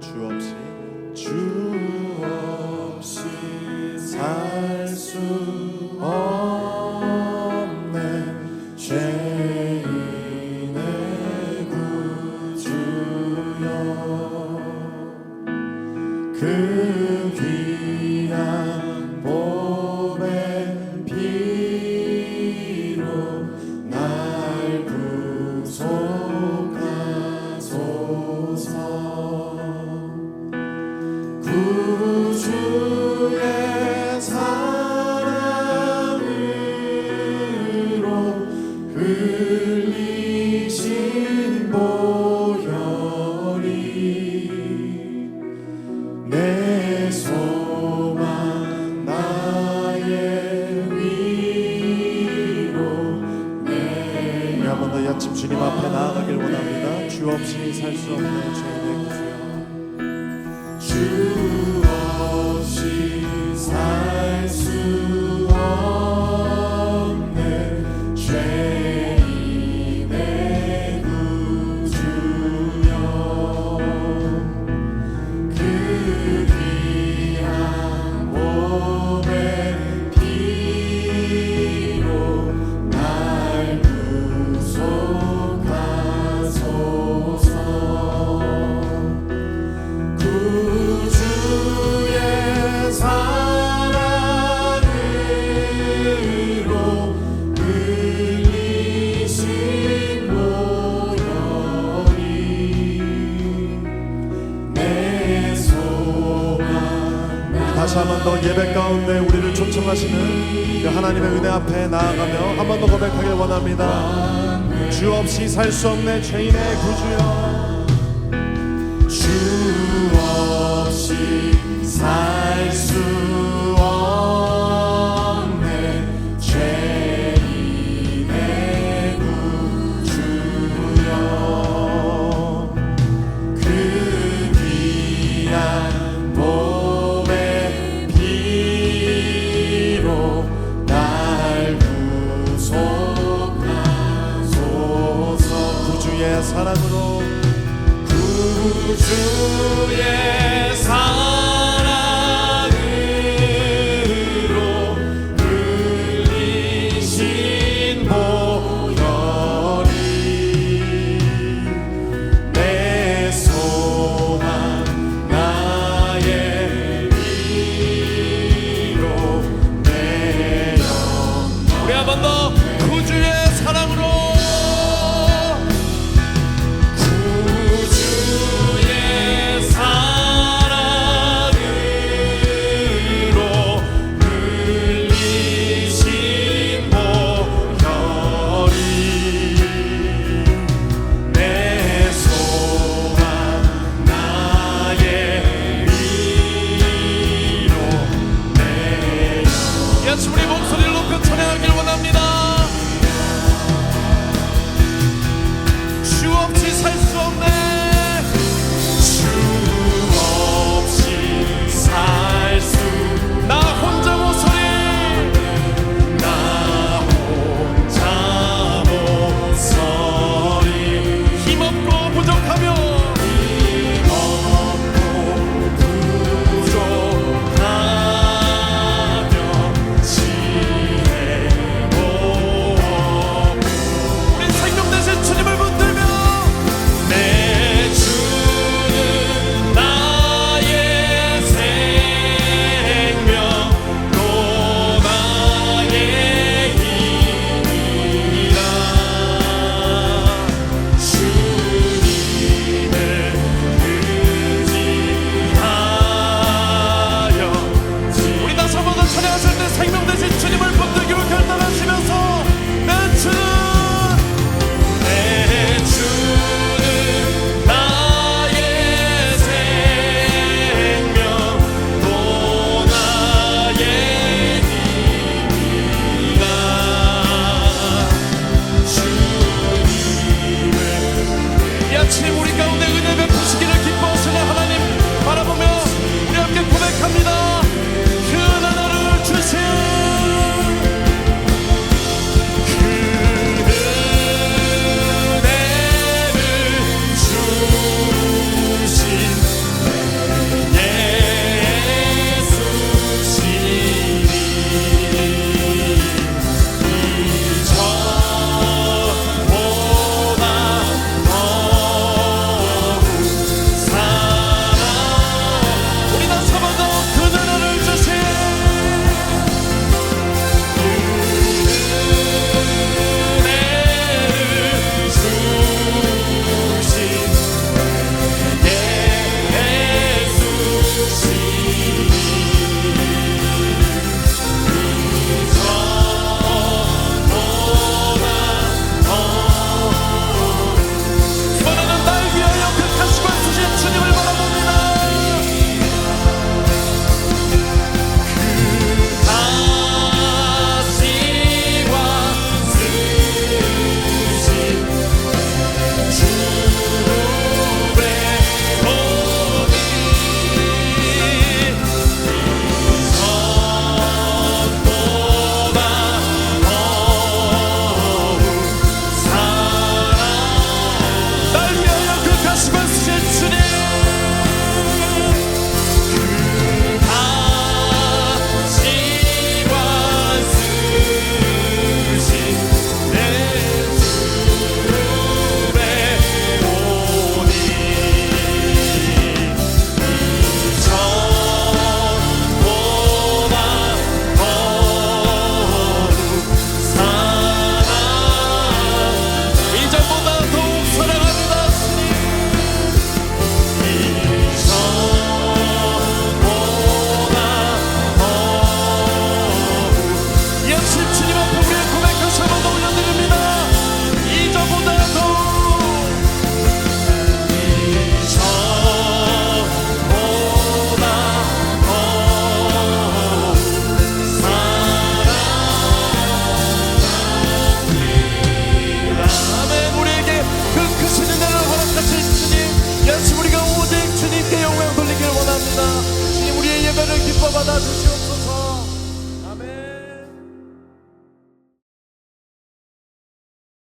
주 없이. 주 없이 살 수 없네. 죄인의 구주여. 그귀 주 없이 살 수 없는 죄인의 구주여 주 다시 한 번 더 예배 가운데 우리를 초청하시는 그 하나님의 은혜 앞에 나아가며 한 번 더 고백하길 원합니다. 주 없이 살 수 없는 죄인의 구주여. 주 없이 살수 사랑으로 구주의 사랑으로 흘리신 보혈이 내 소망 나의 위로 내 영광. 우리 한번더 구주의 목소리를 높여 찬양하길 원합니다. 받아 주시옵소서